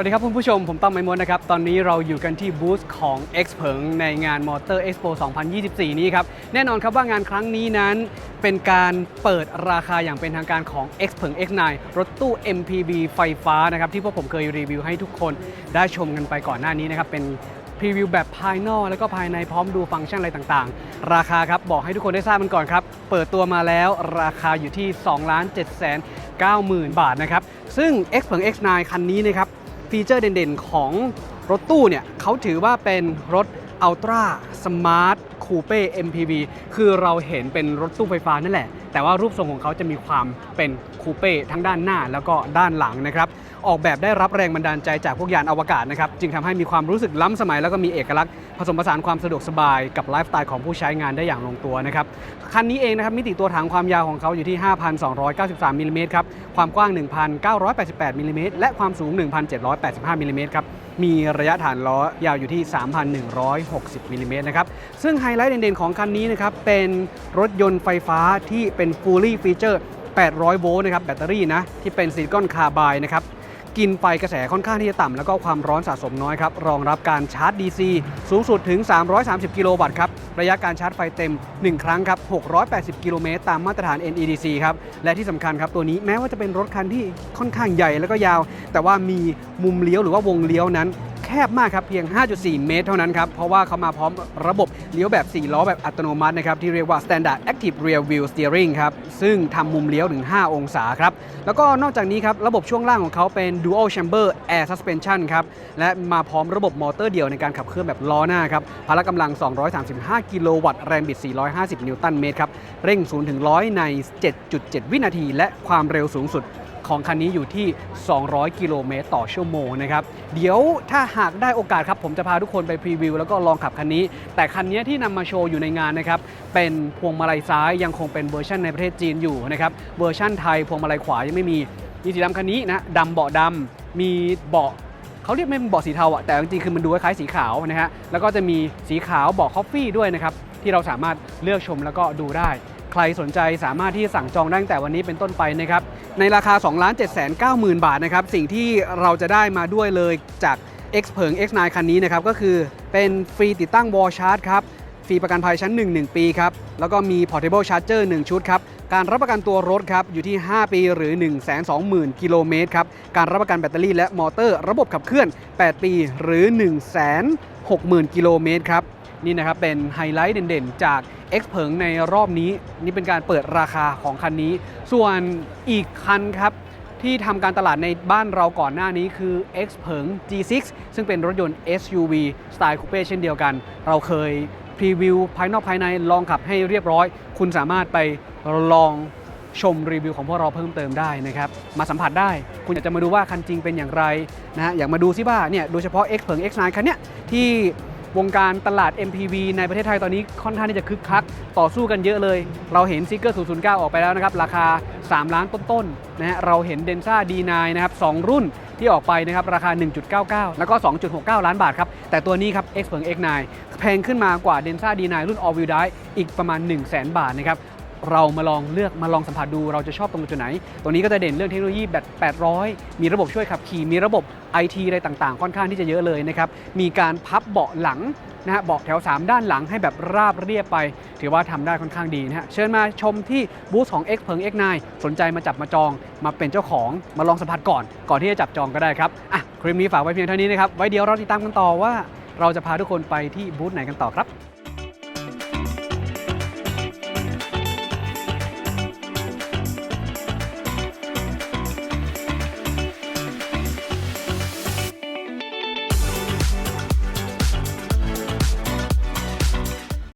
วัสดีครับคุณผู้ชม ผมตั้มไมมดนะครับ ตอนนี้เราอยู่กันที่บูธของ X เผิงในงาน Motor Expo 2024 นี้ครับ แน่นอนครับว่างานครั้งนี้นั้น เป็นการเปิดราคาอย่างเป็นทางการของ X เผิง X9 รถตู้ MPV ไฟฟ้านะครับ ที่พวกผมเคยรีวิวให้ทุกคนได้ชมกันไปก่อนหน้านี้นะครับ เป็นพรีวิวแบบภายนอกแล้วก็ภายในพร้อมดูฟังก์ชันอะไรต่างๆ ราคาครับบอกให้ทุกคนได้ทราบกันก่อนครับ เปิดตัวมาแล้วราคาอยู่ที่ 2 7 9 0 0 0 0บาทนะครับ ซึ่ง X เผิง X9 คันนี้นะครับ ฟีเจอร์เด่นๆ ของรถตู้เนี่ยเขาถือว่าเป็นรถ Ultra Smart Coupe MPV คือเราเห็นเป็นรถตู้ไฟฟ้านั่นแหละ แต่ว่ารูปทรงของเขาจะมีความเป็นคูเป้ทั้งด้านหน้าแล้วก็ด้านหลังนะครับ ออกแบบได้รับแรงบันดาลใจจากพวกยานอวกาศนะครับจึงทำให้มีความรู้สึกล้ำสมัย แล้วก็มีเอกลักษณ์ผสมผสานความสะดวกสบายกับไลฟ์สไตล์ของผู้ใช้งานได้อย่างลงตัวนะครับคันนี้เองนะครับมิติตัวถังความยาวของเขาอยู่ที่ 5,293มิลลิเมตรครับความกว้าง 1,988มิลลิเมตรและความสูง 1,785มิลลิเมตรครับมีระยะฐานล้อยาวอยู่ที่ 3,160มิลลิเมตรนะครับซึ่งไฮไลท์เด่นๆของคันนี้นะครับเป็นรถยนต์ไฟฟ้าที่เป็น fully feature 800 โวลต์นะครับแบตเตอรี่นะที่เป็นซิลิคอนคาร์บายนะครับ กินไฟกระแสค่อนข้างที่จะต่ำ แล้วก็ความร้อนสะสมน้อยครับ รองรับการชาร์จ DC สูงสุดถึง 330 กิโลวัตต์ครับ ระยะการชาร์จไฟเต็ม 1 ครั้งครับ 680 กิโลเมตรตามมาตรฐาน NEDC ครับ และที่สำคัญครับตัวนี้แม้ว่าจะเป็นรถคันที่ค่อนข้างใหญ่แล้วก็ยาว แต่ว่ามีมุมเลี้ยวหรือว่าวงเลี้ยวนั้น แคบมากครับเพียง 5.4 เมตรเท่านั้นครับ เพราะว่าเขามาพร้อมระบบเลี้ยวแบบ 4 ล้อแบบอัตโนมัตินะครับ ที่เรียกว่า Standard Active Rear Wheel Steering ครับ ซึ่งทำมุมเลี้ยวถึง 5 องศาครับ แล้วก็นอกจากนี้ครับ ระบบช่วงล่างของเขาเป็น Dual Chamber Air Suspension ครับ และมาพร้อมระบบมอเตอร์เดี่ยวในการขับเคลื่อนแบบล้อหน้าครับพละกำลัง 235 กิโลวัตต์แรงบิด 450 นิวตันเมตรครับเร่ง0ถึง100 ใน 7.7 วินาที และความเร็วสูงสุด ของคันนี้อยู่ที่ 200 กิโลเมตรต่อชั่วโมงนะครับ เดี๋ยวถ้าหากได้โอกาสครับ ผมจะพาทุกคนไปพรีวิวแล้วก็ลองขับคันนี้ แต่คันนี้ที่นำมาโชว์อยู่ในงานนะครับ เป็นพวงมาลัยซ้ายยังคงเป็นเวอร์ชันในประเทศจีนอยู่นะครับ เวอร์ชันไทยพวงมาลัยขวายังไม่มีมีสีดำคันนี้นะดำเบาะดำมีเบาะเขาเรียกไม่เป็นเบาะสีเทาอะแต่จริงๆ คือมันดูคล้ายๆสีขาวนะฮะ แล้วก็จะมีสีขาวเบาะคอฟฟี่ด้วยนะครับ ที่เราสามารถเลือกชมแล้วก็ดูได้ ใครสนใจสามารถที่สั่งจองได้ตั้งแต่วันนี้เป็นต้นไปนะครับ ในราคา 2 7 9 0 0 0 0บาทนะครับ สิ่งที่เราจะได้มาด้วยเลยจาก X เผิง X9 คันนี้นะครับ ก็คือเป็นฟรีติดตั้งวอลชาร์จครับ ฟรีประกันภัยชั้น 1 1 ปีครับ แล้วก็มี portable charger 1 ชุดครับ การรับประกันตัวรถครับ อยู่ที่ 5 ปีหรือ 120,000 กิโลเมตรครับ การรับประกันแบตเตอรี่และมอเตอร์ ระบบขับเคลื่อน 8 ปีหรือ 160,000 กิโลเมตรครับ นี่นะครับเป็นไฮไลท์เด่นๆ จาก X เผิงในรอบนี้ นี่เป็นการเปิดราคาของคันนี้ ส่วนอีกคันครับที่ทำการตลาดในบ้านเราก่อนหน้านี้คือ X เผิง G6 ซึ่งเป็นรถยนต์ SUV สไตล์คูเป้เช่นเดียวกัน เราเคยพรีวิวภายนอกภายในลองขับให้เรียบร้อย คุณสามารถไปลองชมรีวิวของพวกเราเพิ่มเติมได้นะครับ มาสัมผัสได้ คุณอยากจะมาดูว่าคันจริงเป็นอย่างไรนะฮะอยากมาดูซิว่าเนี่ยโดยเฉพาะ X เผิง X9 คันเนี้ยที่ วงการตลาด MPV ในประเทศไทยตอนนี้ค่อนข้างที่จะคึกคัก ต่อสู้กันเยอะเลย เราเห็นซิกเกอร์ 009 ออกไปแล้วนะครับ ราคา 3 ล้านต้นๆนะฮะเราเห็นเดนซ่า D9 นะครับ 2 รุ่นที่ออกไปนะครับ ราคา 1.99 แล้วก็ 2.69 ล้านบาทครับ แต่ตัวนี้ครับ X เผิง X9 แพงขึ้นมากว่าเดนซ่า D9 รุ่น All Wheel Drive อีกประมาณ 1 0 0 0 0 0 บาทนะครับ เรามาลองเลือกมาลองสัมผัสดูเราจะชอบตรงจุดไหนตัวนี้ก็จะเด่นเรื่องเทคโนโลยีแบบ 800 มีระบบช่วยขับขี่ มีระบบ IT อะไรต่างๆ ค่อนข้างที่จะเยอะเลยนะครับ มีการพับเบาะหลังนะฮะเบาะแถว 3 ด้านหลังให้แบบราบเรียบไป ถือว่าทำได้ค่อนข้างดีนะฮะ เชิญมาชมที่บูธของ X เพิง X9 สนใจมาจับมาจอง มาเป็นเจ้าของ มาลองสัมผัสก่อน ก่อนที่จะจับจองก็ได้ครับ อะ คลิปนี้ฝากไว้เพียงเท่านี้นะครับ ไว้เดี๋ยวเราติดตามกันต่อว่า เราจะพาทุกคนไปที่บูธไหนกันต่อครับ